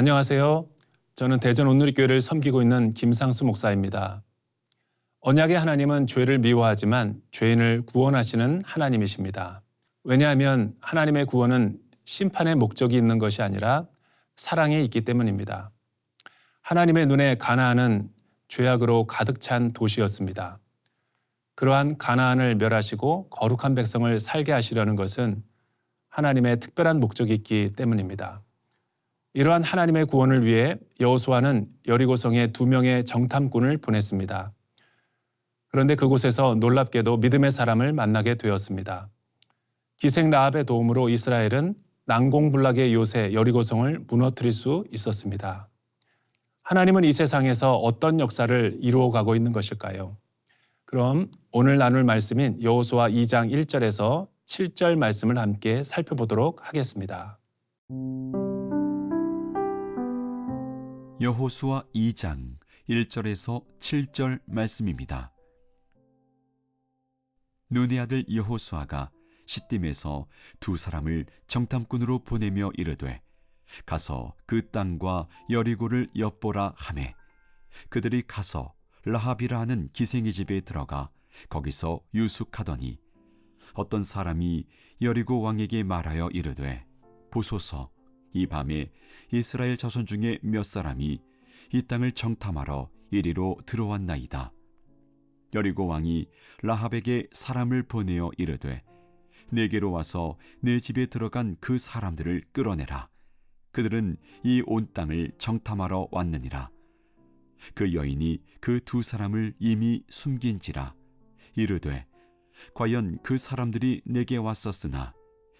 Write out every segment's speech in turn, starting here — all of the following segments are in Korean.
안녕하세요. 저는 대전 온누리교회를 섬기고 있는 김상수 목사입니다. 언약의 하나님은 죄를 미워하지만 죄인을 구원하시는 하나님이십니다. 왜냐하면 하나님의 구원은 심판의 목적이 있는 것이 아니라 사랑에 있기 때문입니다. 하나님의 눈에 가나안은 죄악으로 가득 찬 도시였습니다. 그러한 가나안을 멸하시고 거룩한 백성을 살게 하시려는 것은 하나님의 특별한 목적이 있기 때문입니다. 이러한 하나님의 구원을 위해 여호수아는 여리고성에 두 명의 정탐꾼을 보냈습니다. 그런데 그곳에서 놀랍게도 믿음의 사람을 만나게 되었습니다. 기생 라합의 도움으로 이스라엘은 난공불락의 요새 여리고성을 무너뜨릴 수 있었습니다. 하나님은 이 세상에서 어떤 역사를 이루어 가고 있는 것일까요? 그럼 오늘 나눌 말씀인 여호수아 2장 1절에서 7절 말씀을 함께 살펴보도록 하겠습니다. 여호수아 2장 1절에서 7절 말씀입니다. 눈의 아들 여호수아가 시딤에서 두 사람을 정탐꾼으로 보내며 이르되 가서 그 땅과 여리고를 엿보라 하매 그들이 가서 라합이라 하는 기생의 집에 들어가 거기서 유숙하더니 어떤 사람이 여리고 왕에게 말하여 이르되 보소서 이 밤에 이스라엘 자손 중에 몇 사람이 이 땅을 정탐하러 이리로 들어왔나이다. 여리고 왕이 라합에게 사람을 보내어 이르되 내게로 와서 내 집에 들어간 그 사람들을 끌어내라. 그들은 이 온 땅을 정탐하러 왔느니라. 그 여인이 그 두 사람을 이미 숨긴지라 이르되 과연 그 사람들이 내게 왔었으나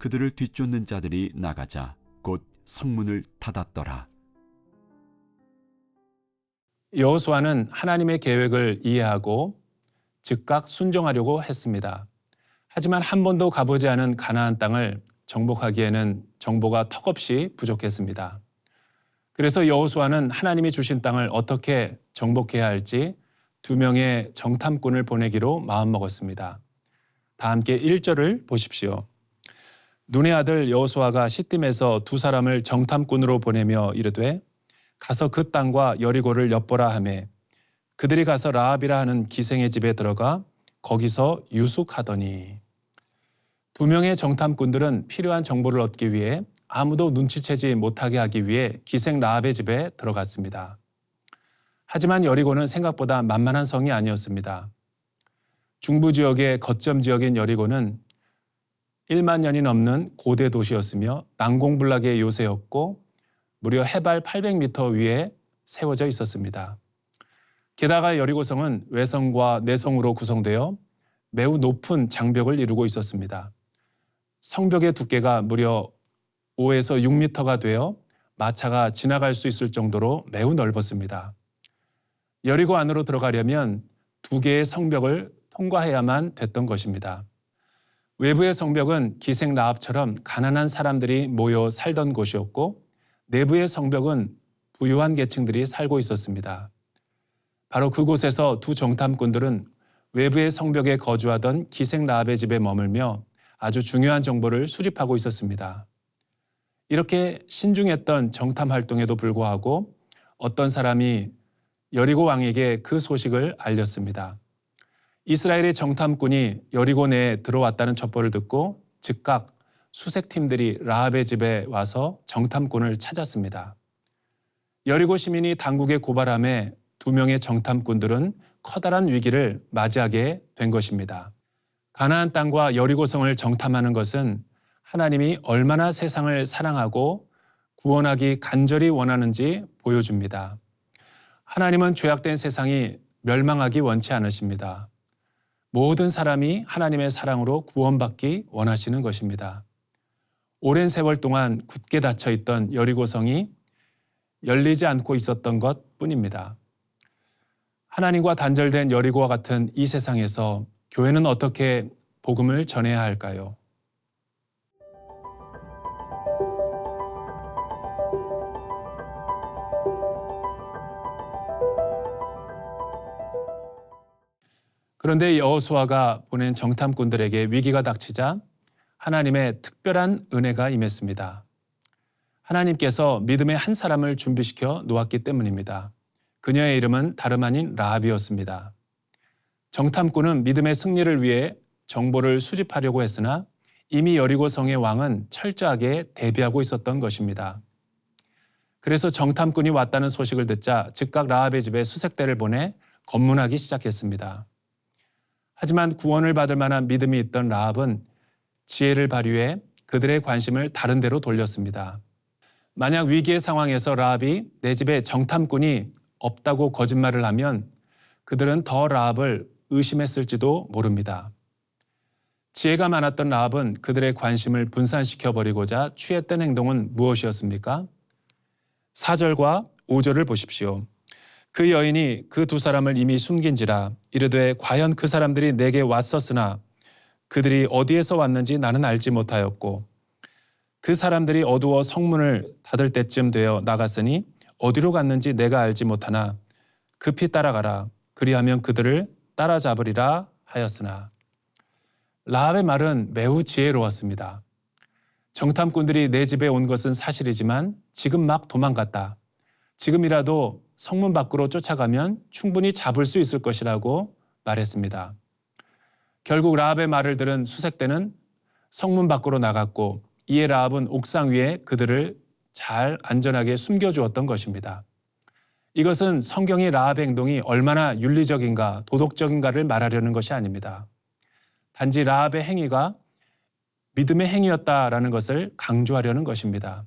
그들을 뒤쫓는 자들이 나가자 곧 성문을 닫았더라. 여호수아는 하나님의 계획을 이해하고 즉각 순종하려고 했습니다. 하지만 한 번도 가보지 않은 가나안 땅을 정복하기에는 정보가 턱없이 부족했습니다. 그래서 여호수아는 하나님이 주신 땅을 어떻게 정복해야 할지 두 명의 정탐꾼을 보내기로 마음먹었습니다. 다 함께 1절을 보십시오. 눈의 아들 여호수아가 시딤에서 두 사람을 정탐꾼으로 보내며 이르되 가서 그 땅과 여리고를 엿보라 하매 그들이 가서 라합이라 하는 기생의 집에 들어가 거기서 유숙하더니 두 명의 정탐꾼들은 필요한 정보를 얻기 위해 아무도 눈치채지 못하게 하기 위해 기생 라합의 집에 들어갔습니다. 하지만 여리고는 생각보다 만만한 성이 아니었습니다. 중부 지역의 거점 지역인 여리고는 1만 년이 넘는 고대 도시였으며 난공불락의 요새였고 무려 해발 800m 위에 세워져 있었습니다. 게다가 여리고성은 외성과 내성으로 구성되어 매우 높은 장벽을 이루고 있었습니다. 성벽의 두께가 무려 5에서 6m가 되어 마차가 지나갈 수 있을 정도로 매우 넓었습니다. 여리고 안으로 들어가려면 두 개의 성벽을 통과해야만 됐던 것입니다. 외부의 성벽은 기생 라합처럼 가난한 사람들이 모여 살던 곳이었고 내부의 성벽은 부유한 계층들이 살고 있었습니다. 바로 그곳에서 두 정탐꾼들은 외부의 성벽에 거주하던 기생 라합의 집에 머물며 아주 중요한 정보를 수집하고 있었습니다. 이렇게 신중했던 정탐 활동에도 불구하고 어떤 사람이 여리고 왕에게 그 소식을 알렸습니다. 이스라엘의 정탐꾼이 여리고 내에 들어왔다는 첩보를 듣고 즉각 수색팀들이 라합의 집에 와서 정탐꾼을 찾았습니다. 여리고 시민이 당국에 고발함에 두 명의 정탐꾼들은 커다란 위기를 맞이하게 된 것입니다. 가나안 땅과 여리고성을 정탐하는 것은 하나님이 얼마나 세상을 사랑하고 구원하기 간절히 원하는지 보여줍니다. 하나님은 죄악된 세상이 멸망하기 원치 않으십니다. 모든 사람이 하나님의 사랑으로 구원받기 원하시는 것입니다. 오랜 세월 동안 굳게 닫혀 있던 여리고성이 열리지 않고 있었던 것 뿐입니다. 하나님과 단절된 여리고와 같은 이 세상에서 교회는 어떻게 복음을 전해야 할까요? 그런데 여호수아가 보낸 정탐꾼들에게 위기가 닥치자 하나님의 특별한 은혜가 임했습니다. 하나님께서 믿음의 한 사람을 준비시켜 놓았기 때문입니다. 그녀의 이름은 다름 아닌 라합이었습니다. 정탐꾼은 믿음의 승리를 위해 정보를 수집하려고 했으나 이미 여리고 성의 왕은 철저하게 대비하고 있었던 것입니다. 그래서 정탐꾼이 왔다는 소식을 듣자 즉각 라합의 집에 수색대를 보내 검문하기 시작했습니다. 하지만 구원을 받을 만한 믿음이 있던 라합은 지혜를 발휘해 그들의 관심을 다른 데로 돌렸습니다. 만약 위기의 상황에서 라합이 내 집에 정탐꾼이 없다고 거짓말을 하면 그들은 더 라합을 의심했을지도 모릅니다. 지혜가 많았던 라합은 그들의 관심을 분산시켜 버리고자 취했던 행동은 무엇이었습니까? 4절과 5절을 보십시오. 그 여인이 그 두 사람을 이미 숨긴지라 이르되 과연 그 사람들이 내게 왔었으나 그들이 어디에서 왔는지 나는 알지 못하였고 그 사람들이 어두워 성문을 닫을 때쯤 되어 나갔으니 어디로 갔는지 내가 알지 못하나 급히 따라가라 그리하면 그들을 따라잡으리라 하였으나 라합의 말은 매우 지혜로웠습니다. 정탐꾼들이 내 집에 온 것은 사실이지만 지금 막 도망갔다. 지금이라도 성문 밖으로 쫓아가면 충분히 잡을 수 있을 것이라고 말했습니다. 결국 라합의 말을 들은 수색대는 성문 밖으로 나갔고 이에 라합은 옥상 위에 그들을 잘 안전하게 숨겨주었던 것입니다. 이것은 성경의 라합의 행동이 얼마나 윤리적인가 도덕적인가를 말하려는 것이 아닙니다. 단지 라합의 행위가 믿음의 행위였다라는 것을 강조하려는 것입니다.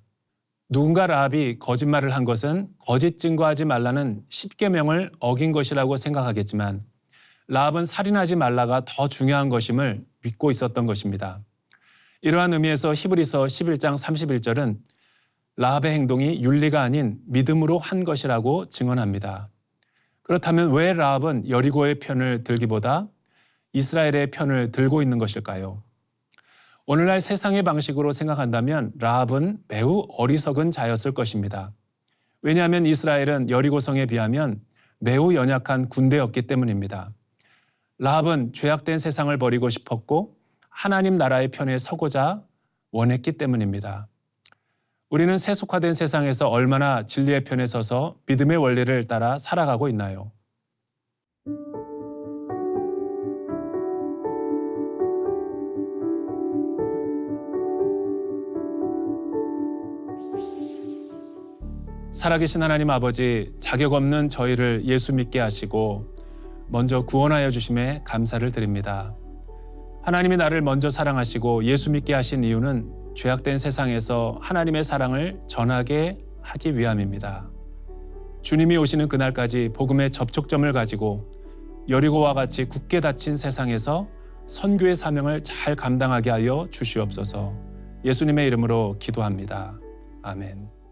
누군가 라합이 거짓말을 한 것은 거짓 증거하지 말라는 십계명을 어긴 것이라고 생각하겠지만 라합은 살인하지 말라가 더 중요한 것임을 믿고 있었던 것입니다. 이러한 의미에서 히브리서 11장 31절은 라합의 행동이 윤리가 아닌 믿음으로 한 것이라고 증언합니다. 그렇다면 왜 라합은 여리고의 편을 들기보다 이스라엘의 편을 들고 있는 것일까요? 오늘날 세상의 방식으로 생각한다면 라합은 매우 어리석은 자였을 것입니다. 왜냐하면 이스라엘은 여리고성에 비하면 매우 연약한 군대였기 때문입니다. 라합은 죄악된 세상을 버리고 싶었고 하나님 나라의 편에 서고자 원했기 때문입니다. 우리는 세속화된 세상에서 얼마나 진리의 편에 서서 믿음의 원리를 따라 살아가고 있나요? 살아계신 하나님 아버지, 자격 없는 저희를 예수 믿게 하시고 먼저 구원하여 주심에 감사를 드립니다. 하나님이 나를 먼저 사랑하시고 예수 믿게 하신 이유는 죄악된 세상에서 하나님의 사랑을 전하게 하기 위함입니다. 주님이 오시는 그날까지 복음의 접촉점을 가지고 여리고와 같이 굳게 닫힌 세상에서 선교의 사명을 잘 감당하게 하여 주시옵소서. 예수님의 이름으로 기도합니다. 아멘.